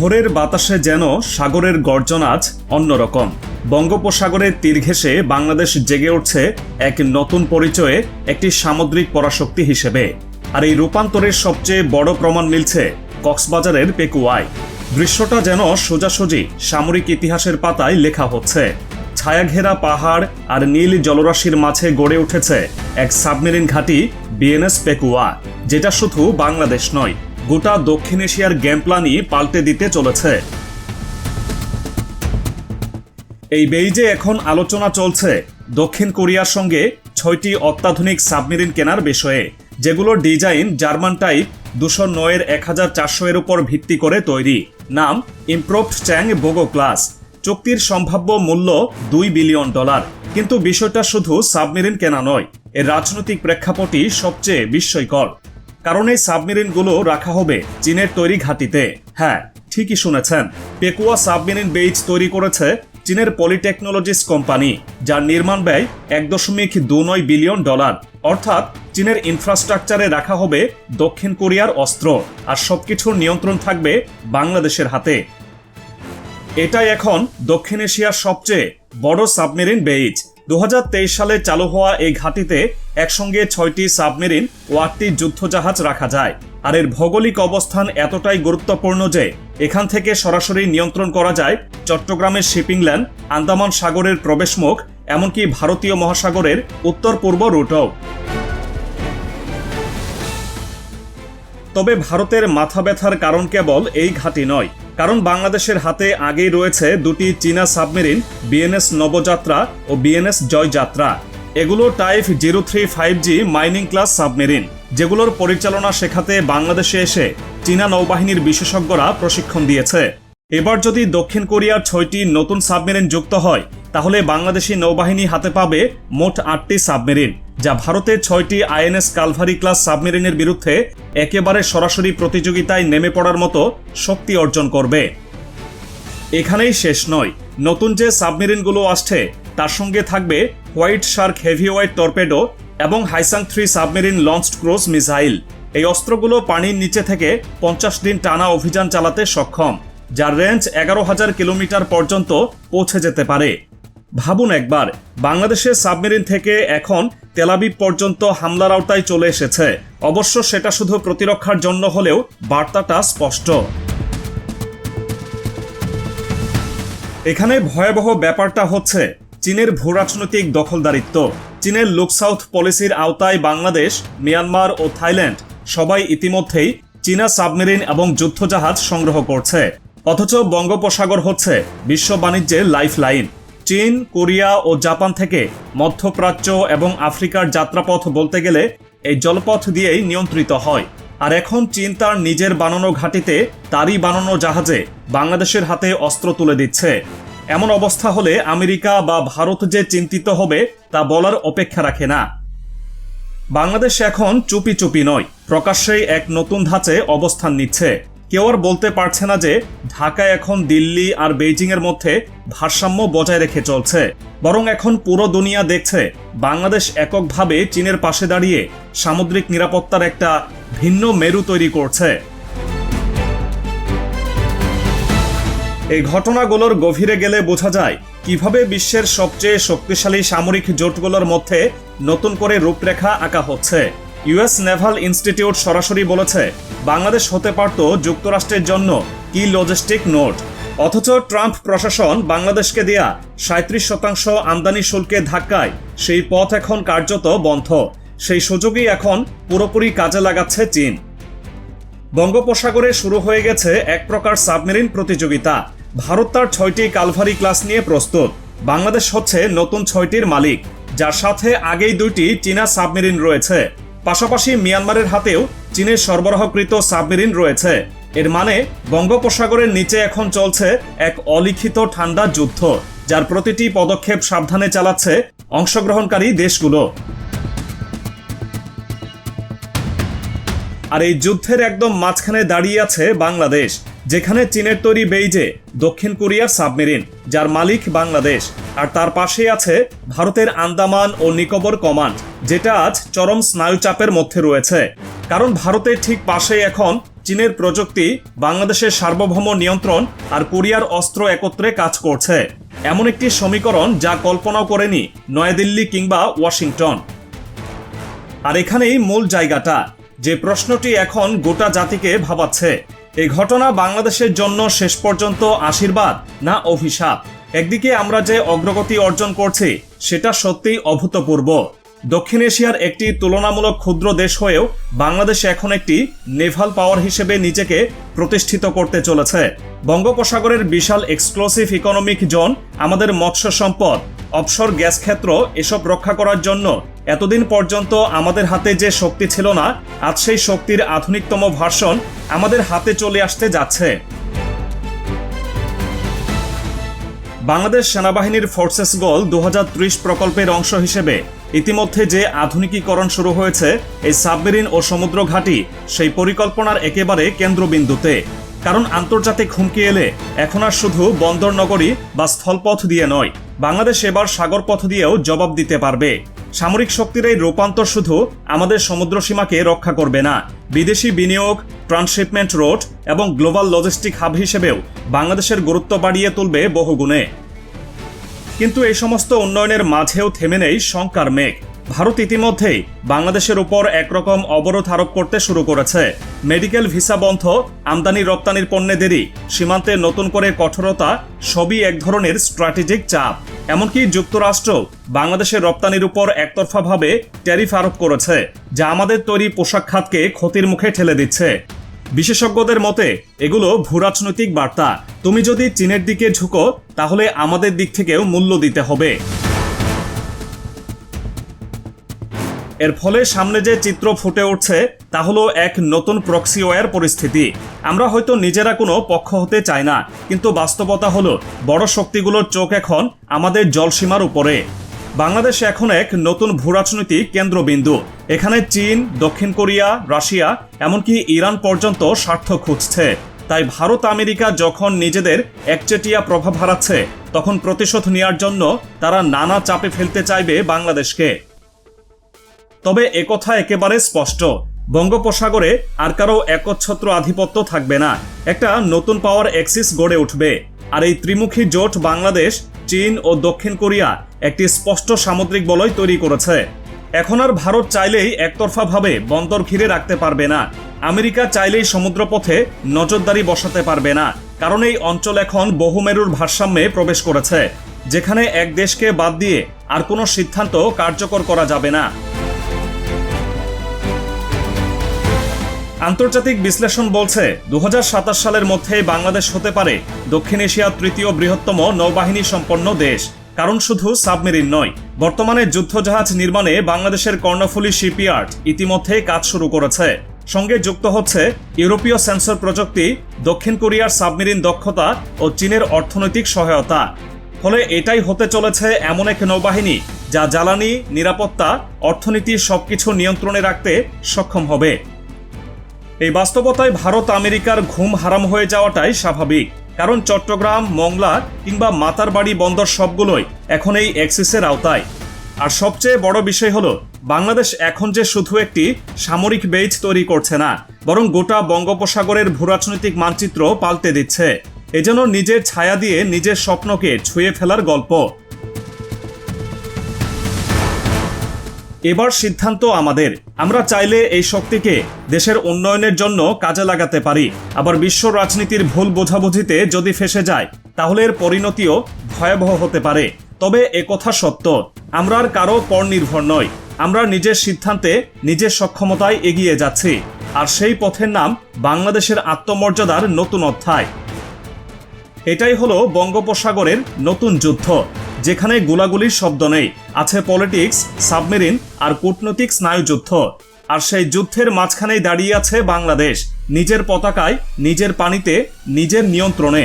ভোরের বাতাসে যেন সাগরের গর্জন আজ অন্যরকম। বঙ্গোপসাগরের তীর ঘেঁষে বাংলাদেশ জেগে উঠছে এক নতুন পরিচয়ে একটি সামুদ্রিক পরাশক্তি হিসেবে। আর এই রূপান্তরের সবচেয়ে বড় প্রমাণ মিলছে কক্সবাজারের পেকুয়ায়। দৃশ্যটা যেন সোজাসুজি সামরিক ইতিহাসের পাতায় লেখা হচ্ছে। ছায়াঘেরা পাহাড় আর নীল জলরাশির মাঝে গড়ে উঠেছে এক সাবমেরিন ঘাঁটি বিএনএস পেকুয়া, যেটা শুধু বাংলাদেশ নয় গোটা দক্ষিণ এশিয়ার গেম প্ল্যানই পাল্টে দিতে চলেছে। এই বেইজে এখন আলোচনা চলছে দক্ষিণ কোরিয়ার সঙ্গে ছয়টি অত্যাধুনিক সাবমেরিন কেনার বিষয়ে, যেগুলোর ডিজাইন জার্মান টাইপ দুশো নয়ের এক হাজার চারশো এর উপর ভিত্তি করে তৈরি। নাম ইমপ্রোভড চ্যাং বোগো ক্লাস। চুক্তির সম্ভাব্য মূল্য দুই বিলিয়ন ডলার। কিন্তু বিষয়টা শুধু সাবমেরিন কেনা নয়, এর রাজনৈতিক প্রেক্ষাপটই সবচেয়ে বিস্ময়কর। কারণ এই সাবমেরিনগুলো রাখা হবে চীনের তৈরি ঘাঁটিতে। হ্যাঁ ঠিকই শুনেছেন। পেকুয়া সাবমেরিন বেইজ তৈরি করেছে চীনের পলিটেকনোলজিস কোম্পানি, যার নির্মাণ ব্যয় এক দশমিক দু নয় বিলিয়ন ডলার। অর্থাৎ চীনের ইনফ্রাস্ট্রাকচারে রাখা হবে দক্ষিণ কোরিয়ার অস্ত্র, আর সবকিছুর নিয়ন্ত্রণ থাকবে বাংলাদেশের হাতে। এটাই এখন দক্ষিণ এশিয়ার সবচেয়ে বড় সাবমেরিন বেইজ। দু সালে চালু হওয়া এই ঘাঁটিতে একসঙ্গে ছয়টি সাবমেরিন ও আটটি যুদ্ধজাহাজ রাখা যায়। আর এর ভৌগোলিক অবস্থান এতটাই গুরুত্বপূর্ণ যে, এখান থেকে সরাসরি নিয়ন্ত্রণ করা যায় চট্টগ্রামের শিপিং ল্যান্ড আন্দামান সাগরের প্রবেশমুখ, এমনকি ভারতীয় মহাসাগরের উত্তর পূর্ব রুটও। তবে ভারতের মাথা ব্যথার কারণ কেবল এই ঘাঁটি নয়, কারণ বাংলাদেশের হাতে আগেই রয়েছে দুটি চীনা সাবমেরিন, বিএনএস নবযাত্রা ও বিএনএস জয়যাত্রা। এগুলো type zero three five G mining class submarine, যেগুলোর পরিচালনা শেখাতে বাংলাদেশে এসে চীনা নৌবাহিনীর বিশেষজ্ঞরা প্রশিক্ষণ দিয়েছে। এবার যদি দক্ষিণ কোরিয়ার ছয়টি নতুন সাবমেরিন যুক্ত হয়, তাহলে বাংলাদেশি নৌবাহিনী হাতে পাবে মোট আটটি সাবমেরিন, যা ভারতের ছয়টি আইএনএস কালভারি ক্লাস সাবমেরিনের বিরুদ্ধে একেবারে সরাসরি প্রতিযোগিতায় নেমে পড়ার মতো শক্তি অর্জন করবে। এখানেই শেষ নয়, নতুন যে সাবমেরিনগুলো আসছে তার সঙ্গে থাকবে white shark heavy white torpedo এবং হাইসাং three submarine launched cruise missile. এই অস্ত্রগুলো পানির নিচে থেকে পঞ্চাশ দিন টানা অভিযান চালাতে সক্ষম, যার রেঞ্জ এগারো হাজার কিলোমিটার পর্যন্ত পৌঁছে যেতে পারে। ভাবুন একবার, বাংলাদেশের সাবমেরিন থেকে এখন তেলাবিব পর্যন্ত হামলার আওতায় চলে এসেছে। অবশ্য সেটা শুধু প্রতিরক্ষার জন্য হলেও বার্তাটা স্পষ্ট। এখানে ভয়াবহ ব্যাপারটা হচ্ছে চীনের ভূরাজনৈতিক দখলদারিত্ব। চীনের লুক সাউথ পলিসির আওতায় বাংলাদেশ, মিয়ানমার ও থাইল্যান্ড সবাই ইতিমধ্যেই চীনা সাবমেরিন এবং যুদ্ধজাহাজ সংগ্রহ করছে। অথচ বঙ্গোপসাগর হচ্ছে বিশ্ব বাণিজ্যের লাইফ লাইন চীন, কোরিয়া ও জাপান থেকে মধ্যপ্রাচ্য এবং আফ্রিকার যাত্রাপথ বলতে গেলে এই জলপথ দিয়েই নিয়ন্ত্রিত হয়। আর এখন চীন তার নিজের বানানো ঘাঁটিতে তারই বানানো জাহাজে বাংলাদেশের হাতে অস্ত্র তুলে দিচ্ছে। এমন অবস্থা হলে আমেরিকা বা ভারত যে চিন্তিত হবে, তা বলার অপেক্ষা রাখে না। বাংলাদেশ এখন চুপি চুপি নয়, প্রকাশ্যেই এক নতুন ধাঁচে অবস্থান নিচ্ছে। কেউ আর বলতে পারছে না যে ঢাকা এখন দিল্লি আর বেইজিং এর মধ্যে ভারসাম্য বজায় রেখে চলছে। বরং এখন পুরো দুনিয়া দেখছে, বাংলাদেশ এককভাবে চীনের পাশে দাঁড়িয়ে সামুদ্রিক নিরাপত্তার একটা ভিন্ন মেরু তৈরি করছে। এই ঘটনাগুলোর গভীরে গেলে বোঝা যায় কীভাবে বিশ্বের সবচেয়ে শক্তিশালী সামরিক জোটগুলোর মধ্যে নতুন করে রূপরেখা আঁকা হচ্ছে। ইউএস নেভাল ইনস্টিটিউট সরাসরি বলেছে, বাংলাদেশ হতে পারত যুক্তরাষ্ট্রের জন্য কি লজিস্টিক নোট অথচ ট্রাম্প প্রশাসন বাংলাদেশকে দেয়া সাঁত্রিশ শতাংশ আমদানি শুল্কে ধাক্কায় সেই পথ এখন কার্যত বন্ধ। সেই সুযোগই এখন পুরোপুরি কাজে লাগাচ্ছে চীন। বঙ্গোপসাগরে শুরু হয়ে গেছে এক প্রকার সাবমেরিন প্রতিযোগিতা। ভারত তার ছয়টি কালভারি ক্লাস নিয়ে প্রস্তুত। বাংলাদেশ হচ্ছে নতুন ছয়টির মালিক, যার সাথে আগেই দুইটি চীনা সাবমেরিন রয়েছে। পাশাপাশি মিয়ানমারের হাতেও চীনের সরবরাহকৃত সাবমেরিন রয়েছে। এর মানে বঙ্গোপসাগরের নিচে এখন চলছে এক অলিখিত ঠান্ডা যুদ্ধ, যার প্রতিটি পদক্ষেপ সাবধানে চালাচ্ছে অংশগ্রহণকারী দেশগুলো। আর এই যুদ্ধের একদম মাঝখানে দাঁড়িয়ে আছে বাংলাদেশ, যেখানে চীনের তৈরি বেইজে দক্ষিণ কোরিয়ার সাবমেরিন, যার মালিক বাংলাদেশ। আর তার পাশে আছে ভারতের আন্দামান ও নিকোবর কমান্ড, যেটা আজ চরম স্নায়ুচাপের মধ্যে রয়েছে। কারণ ভারতের ঠিক পাশে এখন চীনের প্রযুক্তি, বাংলাদেশের সার্বভৌম নিয়ন্ত্রণ আর কোরিয়ার অস্ত্র একত্রে কাজ করছে। এমন একটি সমীকরণ যা কল্পনাও করেনি নয়াদিল্লি কিংবা ওয়াশিংটন। আর এখানেই মূল জায়গাটা যে প্রশ্নটি এখন গোটা জাতিকে ভাবাচ্ছে। এই ঘটনা বাংলাদেশের জন্য শেষ পর্যন্ত আশীর্বাদ না অভিশাপ? একদিকে আমরা যে অগ্রগতি অর্জন করছি, সেটা সত্যিই অভূতপূর্ব। দক্ষিণ এশিয়ার একটি তুলনামূলক ক্ষুদ্র দেশ হয়েও বাংলাদেশ এখন একটি নেভাল পাওয়ার হিসেবে নিজেকে প্রতিষ্ঠিত করতে চলেছে। বঙ্গোপসাগরের বিশাল এক্সক্লুসিভ ইকোনমিক জোন আমাদের মৎস্য সম্পদ অবসর গ্যাস ক্ষেত্র এসব রক্ষা করার জন্য এতদিন পর্যন্ত আমাদের হাতে যে শক্তি ছিল না, আজ সেই শক্তির আধুনিকতম ভার্সন আমাদের হাতে চলে আসতে যাচ্ছে। বাংলাদেশ সেনাবাহিনীর ফোর্সেস গোল দু হাজার ত্রিশ প্রকল্পের অংশ হিসেবে ইতিমধ্যে যে আধুনিকীকরণ শুরু হয়েছে, এই সাবমেরিন ও সমুদ্র ঘাঁটি সেই পরিকল্পনার একেবারে কেন্দ্রবিন্দুতে। কারণ আন্তর্জাতিক হুমকি এলে এখন আর শুধু বন্দর নগরী বা স্থলপথ দিয়ে নয় বাংলাদেশ এবার সাগরপথ দিয়েও জবাব দিতে পারবে। সামরিক শক্তির এই রূপান্তর শুধু আমাদের সমুদ্র সীমাকে রক্ষা করবে না, বিদেশি বিনিয়োগ, ট্রান্সশিপমেন্ট রোড এবং গ্লোবাল লজিস্টিক হাব হিসেবেও বাংলাদেশের গুরুত্ব বাড়িয়ে তুলবে বহুগুণে। কিন্তু এই সমস্ত উন্নয়নের মাঝেও থেমে নেই শঙ্কার মেঘ। ভারত ইতিমধ্যেই বাংলাদেশের উপর একরকম অবরোধ আরোপ করতে শুরু করেছে। মেডিকেল ভিসা বন্ধ, আমদানি রপ্তানির পণ্যে দেরি, সীমান্তে নতুন করে কঠোরতা, সবই এক ধরনের স্ট্র্যাটেজিক চাপ। এমনকি যুক্তরাষ্ট্র বাংলাদেশের রপ্তানির উপর একতরফাভাবে ট্যারিফ আরোপ করেছে, যা আমাদের তৈরি পোশাক খাতকে ক্ষতির মুখে ঠেলে দিচ্ছে। বিশেষজ্ঞদের মতে, এগুলো ভূরাজনৈতিক বার্তা। তুমি যদি চীনের দিকে ঝুঁকো, তাহলে আমাদের দিক থেকেও মূল্য দিতে হবে। এর ফলে সামনে যে চিত্র ফুটে উঠছে, তা হলো এক নতুন প্রক্সিওয়ার পরিস্থিতি। আমরা হয়তো নিজেরা কোনো পক্ষ হতে চাই না, কিন্তু বাস্তবতা হলো, বড় শক্তিগুলোর চোখ এখন আমাদের জলসীমার উপরে। বাংলাদেশ এখন এক নতুন ভূরাজনৈতিক কেন্দ্রবিন্দু। এখানে চীন, দক্ষিণ কোরিয়া, রাশিয়া, এমনকি ইরান পর্যন্ত স্বার্থ খুঁজছে তাই ভারত, আমেরিকা যখন নিজেদের একচেটিয়া প্রভাব হারাচ্ছে, তখন প্রতিশোধ নেওয়ার জন্য তারা নানা চাপে ফেলতে চাইবে বাংলাদেশকে। তবে একথা একেবারে স্পষ্ট। বঙ্গোপসাগরে আর কারও একচ্ছত্র আধিপত্য থাকবে না। একটা নতুন পাওয়ার এক্সিস গড়ে উঠবে। আর এই ত্রিমুখী জোট বাংলাদেশ, চীন ও দক্ষিণ কোরিয়া একটি স্পষ্ট সামুদ্রিক বলয় তৈরি করেছে। এখন আর ভারত চাইলেই একতরফাভাবে বন্দর ঘিরে রাখতে পারবে না। আমেরিকা চাইলেই সমুদ্রপথে নজরদারি বসাতে পারবে না। কারণ এই অঞ্চল এখন বহুমেরুর ভারসাম্যে প্রবেশ করেছে। যেখানে এক দেশকে বাদ দিয়ে আর কোনো সিদ্ধান্ত কার্যকর করা যাবে না। আন্তর্জাতিক বিশ্লেষণ বলছে দু হাজার সাতাশ সালের মধ্যে বাংলাদেশ হতে পারে দক্ষিণ এশিয়ার তৃতীয় বৃহত্তম নৌবাহিনী সম্পন্ন দেশ। কারণ শুধু সাবমেরিন নয়, বর্তমানে যুদ্ধজাহাজ নির্মাণে বাংলাদেশের কর্ণফুলী শিপইয়ার্ড ইতিমধ্যে কাজ শুরু করেছে। সঙ্গে যুক্ত হচ্ছে ইউরোপীয় সেন্সর প্রযুক্তি, দক্ষিণ কোরিয়ার সাবমেরিন দক্ষতা ও চীনের অর্থনৈতিক সহায়তা। ফলে এটাই হতে চলেছে এমন এক নৌবাহিনী যা জ্বালানি, নিরাপত্তা, অর্থনীতি সবকিছু নিয়ন্ত্রণে রাখতে সক্ষম হবে। এই বাস্তবতায় ভারত আমেরিকার ঘুম হারাম হয়ে যাওয়াটাই স্বাভাবিক। কারণ চট্টগ্রাম, মংলা কিংবা মাতারবাড়ি বন্দর সবগুলোই এখন এই এক্সিসের আওতায়। আর সবচেয়ে বড় বিষয় হলো, বাংলাদেশ এখন যে শুধু একটি সামরিক বেজ তৈরি করছে না, বরং গোটা বঙ্গোপসাগরের ভূরাজনৈতিক মানচিত্র পাল্টে দিচ্ছে। এজন্য নিজের ছায়া দিয়ে নিজের স্বপ্নকে ছুঁয়ে ফেলার গল্প। এবার সিদ্ধান্ত আমাদের। আমরা চাইলে এই শক্তিকে দেশের উন্নয়নের জন্য কাজে লাগাতে পারি। আবার বিশ্ব রাজনীতির ভুল বোঝাবুঝিতে যদি ফেসে যায়, তাহলে এর পরিণতিও ভয়াবহ হতে পারে। তবে একথা সত্য, আমরা আর কারও পর নির্ভর নয় আমরা নিজের সিদ্ধান্তে নিজের সক্ষমতায় এগিয়ে যাচ্ছি। আর সেই পথের নাম বাংলাদেশের আত্মমর্যাদার নতুন অধ্যায়। এটাই হলো বঙ্গোপসাগরের নতুন যুদ্ধ। যেখানে গোলাগুলির শব্দ নেই। আছে পলিটিক্স সাবমেরিন আর কূটনৈতিক স্নায়ুযুদ্ধ। আর সেই যুদ্ধের মাঝখানেই দাঁড়িয়ে আছে বাংলাদেশ। নিজের পতাকায়, নিজের পানিতে, নিজের নিয়ন্ত্রণে।